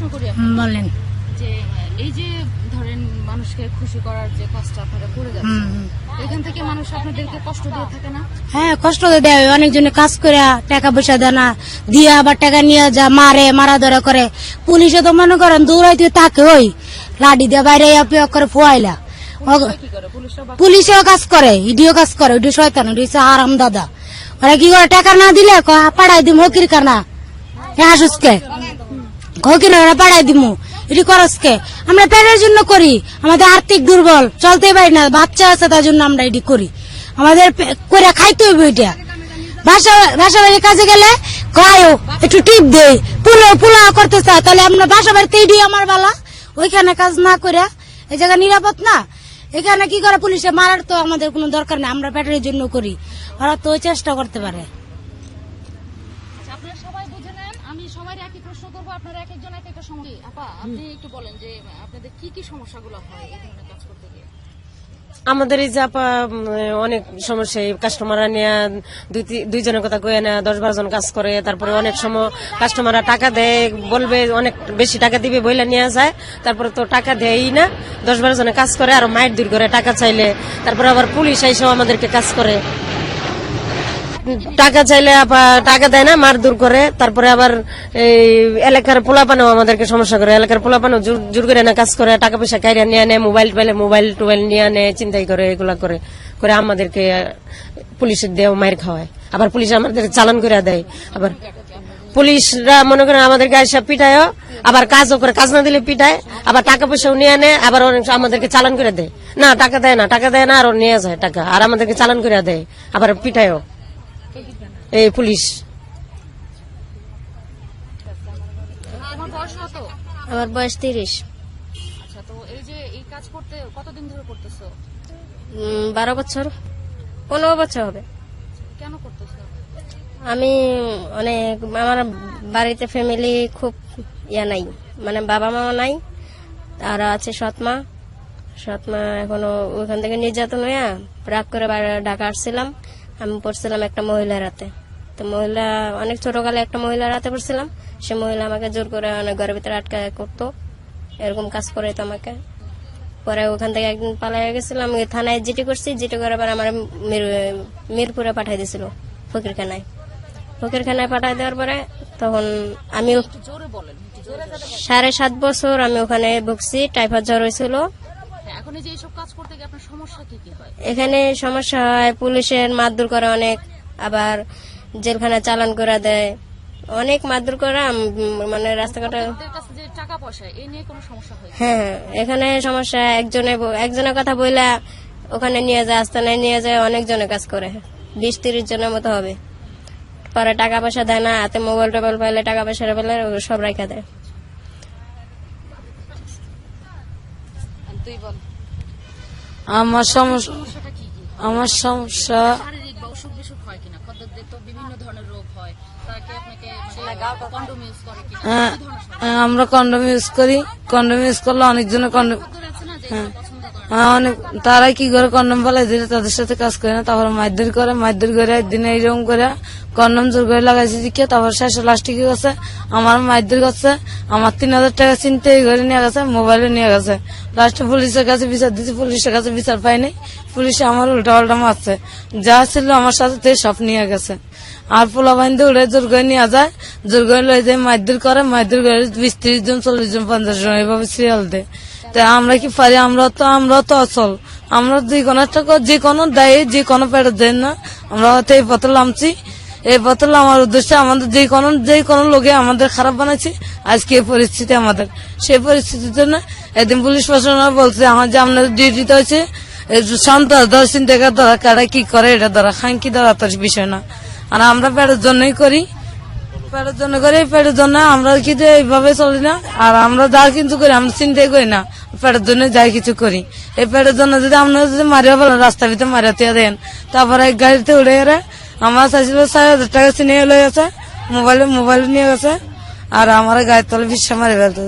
প্রশ্ন করি বলেন। যে এই যে ধরেন মানুষকে খুশি করার যে কাজটা আপনারা করে যাচ্ছেন এখান থেকে মানুষ আপনাদেরকে কষ্ট দিয়ে থাকে না? হ্যাঁ কষ্ট দেয়। অনেকজনে কাজ করে টাকা পয়সা দেয় না। দিয়ে আবার টাকা নিয়ে যা মারে মারা ধরা করে। পুলিশে তো মনে করেন দৌড়াইতে তাকে ওই লাডি দিয়ে বাইরে করে ফুয়াইলা। পুলিশেও কাজ করে ইডিও কাজ করে ইডি শয়তান ইডি হচ্ছে আরাম দাদা। ওরা কি করে? টাকা না দিলে পাঠাই দিম হকির কানা। হ্যাঁ আসুসকে আমরা জন্য করি। আমাদের আর্থিক দুর্বল। পারি না। বাচ্চা আছে, তার জন্য আমরা করি। আমাদের খাইতে এটা। বাসা কাজে গেলে একটু টিপ দেই। পুলো করতে তাহলে আমরা আমার বালা। ওইখানে কাজ না করে এই জায়গা নিরাপদ না? এখানে কি করে পুলিশে মারার তো আমাদের কোনো দরকার নেই। আমরা পেটের জন্য করি। ওরা তো চেষ্টা করতে পারে আচ্ছা, আপনারা সবাই বুঝে নেন আমি সবাই একই প্রশ্ন করব আপনারা এক একজন এক একটা সমস্যা। আপা আপনি একটু বলেন যে আপনাদের কি কি সমস্যাগুলো হয় এই ধরনের কাজ করতে গিয়ে? আমাদের এই যে আপা অনেক সমস্যা এই কাস্টমাররা নিয়ে দুইজনের কথা কয়ে নেয় দশ বারো জন কাজ করে তারপরে অনেক সময় কাস্টমাররা টাকা দেয় বলবে অনেক বেশি টাকা দিবে বইলে নিয়ে যায় তারপরে তো টাকা দেয়ই না দশ বারো জনে কাজ করে আর মাইট দূর করে টাকা চাইলে তারপরে আবার পুলিশ এসেও আমাদেরকে কাজ করে। টাকা চাইলে টাকা দেয় না, মার দূর করে। তারপরে আবার এই এলাকার পোলাপানও আমাদেরকে সমস্যা করে। এলাকার পোলাপানও জোর- করে না কাজ করে, টাকা পয়সা কাইরা নিয়ে নেয় মোবাইল টোবাইল মোবাইল টোবাইল নিয়ে নেয় চিন্তাই করে, এগুলা করে করে আমাদেরকে পুলিশের দেও মায়ের খাওয়ায়। আবার পুলিশ আমাদের চালান করে দেয়। আবার পুলিশরা মনে করেন আমাদেরকে এসে পিটায় আবার কাজও করে, কাজ না দিলে পিটায়, আবার টাকা পয়সাও নিয়ে নেয় আবার অনেক আমাদেরকে চালান করে দেয়। না, টাকা দেয় না, টাকা দেয় না, আর নিয়ে যায় টাকা, আর আমাদেরকে চালান করে দেয়, আবার পিটায়ও। এই পুলিশ। আমার বয়স কত? আমার বয়স তিরিশ। আচ্ছা তো এই যে এই কাজ করতে কতদিন ধরে করতেছো? উম, বারো বছর। পনেরো বছর হবে। কেন করতেছো? আমি অনেক আমার বাড়িতে ফ্যামিলি খুব ইয়া নাই। মানে বাবা মা নাই আর আছে সৎমা। সৎমা এখনও ওইখান থেকে নির্যাতন হইয়া রাগ করে ঢাকা আসছিলাম। আমি পড়ছিলাম একটা মহিলার হাতে। তো মহিলা অনেক ছোটকালে একটা মহিলার হাতে পড়ছিলাম। সে মহিলা আমাকে জোর করে অনেক ঘরের ভিতরে আটকা করতো। এরকম কাজ করে তো আমাকে। পরে ওখান থেকে একদিন পালাই গেছিলাম থানায় জিটি করছি। জিটি করে আবার আমার মির- মিরপুরে পাঠাই দিয়েছিল ফকিরখানায়। ফকিরখানায় পাঠাই দেওয়ার পরে তখন আমি সাড়ে সাত বছর আমি ওখানে ভুগছি টাইফয়েড জ্বর হয়েছিল। হ্যাঁ, এখন এই যে এইসব কাজ করতে গিয়ে আপনার সমস্যা কি কি হয়? এখানে সমস্যা হয় পুলিশের মারধর করে অনেক আবার জেলখানা চালান করে দেয়। অনেক মারধর করে মানে রাস্তাঘাটে টাকা পয়সা এই নিয়ে কোনো সমস্যা হয় হ্যাঁ হ্যাঁ, এখানে সমস্যা একজনে একজনের কথা বইলা ওখানে নিয়ে যায় আস্তানায় নিয়ে যায় অনেকজনে কাজ করে। বিশ তিরিশ জনের মতো হবে। পরে টাকা পয়সা দেয় না হাতে মোবাইল টোবাইল পাইলে টাকা পয়সা পেলে সব রেখে দেয়। তুই বল। আমার সমস্যা আমার সমস্যা শারীরিক বা অসুখ বিসুখ হয় কিনা? খদ্দের তো বিভিন্ন ধরনের রোগ হয়। তাকে আপনাকে কন্ডোম ইউজ করে কিনা? হ্যাঁ? হ্যাঁ, আমরা কন্ডম ইউজ করি। কন্ডম ইউজ করলে অনেকজনের কন্ডম করে। হ্যাঁ, অনেক তারা কি করে কন্ডম ফেলাই দিলে তাদের সাথে কাজ করে না তারপর মারধর করে মারধর করে একদিন এইরকম করে কন্ডম জোর করে লাগাইছে দিকে তারপর শেষে লাস্টে কি করছে? আমার মারধর করছে, আমার তিন হাজার টাকা চিনতে এই ঘরে নিয়ে গেছে মোবাইলে নিয়ে গেছে। লাস্টে পুলিশের কাছে বিচার দিচ্ছে পুলিশের কাছে বিচার পাইনি পুলিশে আমার উল্টা পাল্টা মারছে। যা ছিল আমার সাথে তে সব নিয়ে গেছে। আর পোলা বাইন্দে উড়ে জোর করে নিয়ে যায়, জোর করে লয়ে যায়, মারধর করে মারধর করে বিশ ত্রিশ জন, চল্লিশ জন, পঞ্চাশ জন, এইভাবে সিরিয়াল দেয়। তা আমরা কি পারি? আমরা তো আমরা তো অচল। আমরা যে কোনো একটা যে কোনো দেয়, যে কোনো পেটে দেন না। আমরা হয়তো এই পথে নামছি এই পথে আমার উদ্দেশ্যে আমাদের যে কোনো যে কোনো লোকে আমাদের খারাপ বানাইছে। আজকে এই পরিস্থিতি আমাদের। সেই পরিস্থিতির জন্য একদিন পুলিশ প্রশাসন বলছে, আমার যে আপনাদের ডিউটিতে হয়েছে সন্ত্রাস ধর, চিন্তা ধরা, কারা কি করে, এটা ধরা খাঙ্কি ধরা তোর বিষয় না। আর আমরা পেটের জন্যই করি। পেটের জন্য করি পেটের জন্য আমরা কিন্তু এইভাবে চলি না। আর আমরা যা কিন্তু করি, আমরা চিন্তাই করি না। পেটের জন্য যাই কিছু করি। এই পেটের জন্য যদি আপনারা যদি মারিয়া বলেন রাস্তার ভিতরে মারিয়া দিয়ে দেন। তারপরে গাড়িতে উড়ে গেলে আমার চাইছিল চার হাজার টাকা চিনে লয়ে গেছে, মোবাইলে, মোবাইল নিয়ে গেছে। আর আমার গাড়ির তলে বিশ্বা মারি ফেলতে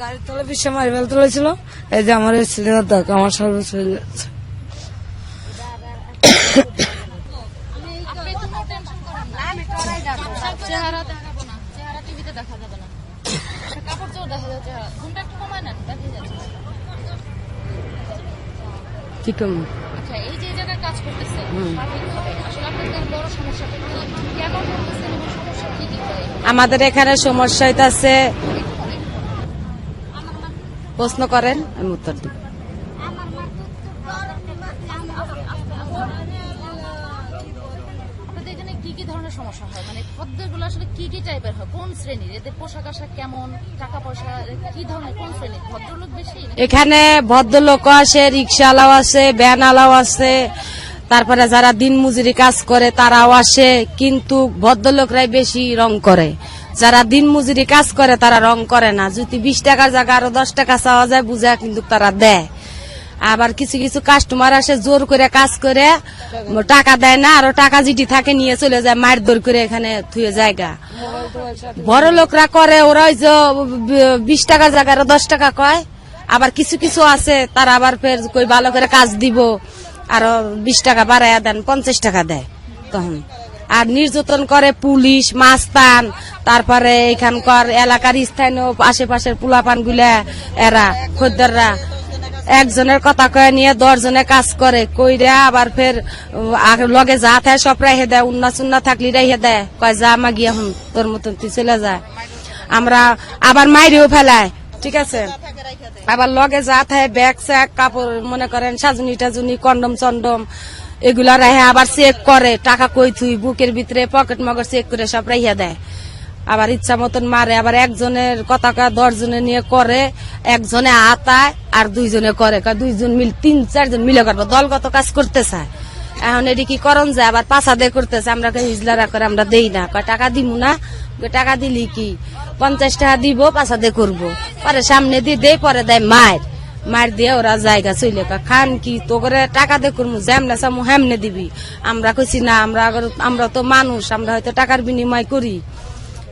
গাড়ির তলে বিশ্বা মারি ফেলতে হয়েছিল। এই যে আমার সিলিন্ডার দেখ আমার সর্বোচ্চ হয়ে যাচ্ছে আপনি কোনো টেনশন করেন না চেহারা দেখাবো না চেহারা দেখা যাবে না। কাপড় চোর দেখা যাচ্ছে ঘুমটা একটু কমায় নেন দেখা যাচ্ছে। কি করব আচ্ছা এই যে জায়গায় কাজ করতেছে আসলে আপনাদের বড় সমস্যাটা কি করতেছেন সমস্যা কি কি আমাদের এখানে সমস্যা হইতাছে প্রশ্ন করেন আমি উত্তর দিব আপনাদের এখানে কি কি ধরনের সমস্যা হয়? মানে খদ্দেরগুলো আসলে কি কি টাইপের হয়? কোন শ্রেণির? এদের পোশাক আশাক কেমন? টাকা পয়সা কি ধরনের, কোন শ্রেণির? ভদ্রলোক বেশি এখানে ভদ্রলোক আছে রিক্সাওয়ালাও আছে ভ্যানওয়ালাও আছে তারপরে যারা দিন মজুরি কাজ করে, তারাও আসে। কিন্তু ভদ্রলোকরাই বেশি রং করে। যারা দিন মজুরি কাজ করে, তারা রং করে না। যদি বিশ টাকার জায়গা আরও দশ টাকা চাওয়া যায় বুঝা কিন্তু তারা দেয়। আবার কিছু কিছু কাস্টমার আসে, জোর করে কাজ করে, টাকা দেয় না, আরও টাকা যেটি থাকে, নিয়ে চলে যায় মার দর করে এখানে থুয়ে জায়গা। বড় লোকরা করে, ওরা ওই যে বিশ টাকার জায়গায় দশ টাকা কয়। আবার কিছু কিছু আছে, তারা আবার ফের কই ভালো করে কাজ দিব, আরও বিশ টাকা বাড়াইয়া দেন, পঞ্চাশ টাকা দেয় তখন। আর নির্যাতন করে পুলিশ, মাস্তান, তারপরে এখানকার এলাকার স্থানীয় আশেপাশের পুলাপানগুলা এরা, খদ্দেররা একজনের কথা কয়ে নিয়ে দশজনে কাজ করে, কইরা আবার ফের লগে যা থাকে সব রাইহে দেয়, উন্না চুন্না থাকলে রাইহে দেয়। কয়, যা মাগি এখন তোর মতন তুই চলে যায় আমরা আবার মাইরেও ফেলায় ঠিক আছে? আবার লগে যা থাকে, ব্যাগ, স্যাগ, কাপড়, মনে করেন সাজুনি টাজুনি, কন্ডম, চন্ডম, এগুলা রাহে আবার চেক করে, টাকা কই থুই, বুকের ভিতরে, পকেট মগর চেক করে সব রাইয়া দেয়। আবার ইচ্ছা মতন মারে, আবার একজনের কথা দশ জনে নিয়ে করে, একজনে আতায় আর দুইজনে করে দুইজন মিল, তিন, চারজন মিলে করব। দলগত কাজ করতে চায় এখন এটি কি করন যায়? আবার পাশা দিয়ে করতেছে। আমরা হিজলারা করে আমরা দেই না। টাকা দিমু না? টাকা দিলি কি? পঞ্চাশ টাকা দিব পাশা দিয়ে করব। পরে সামনে দিয়ে দেয় পরে দেয় মায়ের। মার দিয়ে ওরা জায়গা চলে খান কি তো করে টাকা দিয়ে করব যেমনে চামু, হেমনে দিবি? আমরা কইছি, না, আমরা আমরা তো মানুষ, আমরা হয়তো টাকার বিনিময় করি।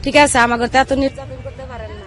ঠিক আছে আমাকে তো এত নির্যাতন করতে পারেন না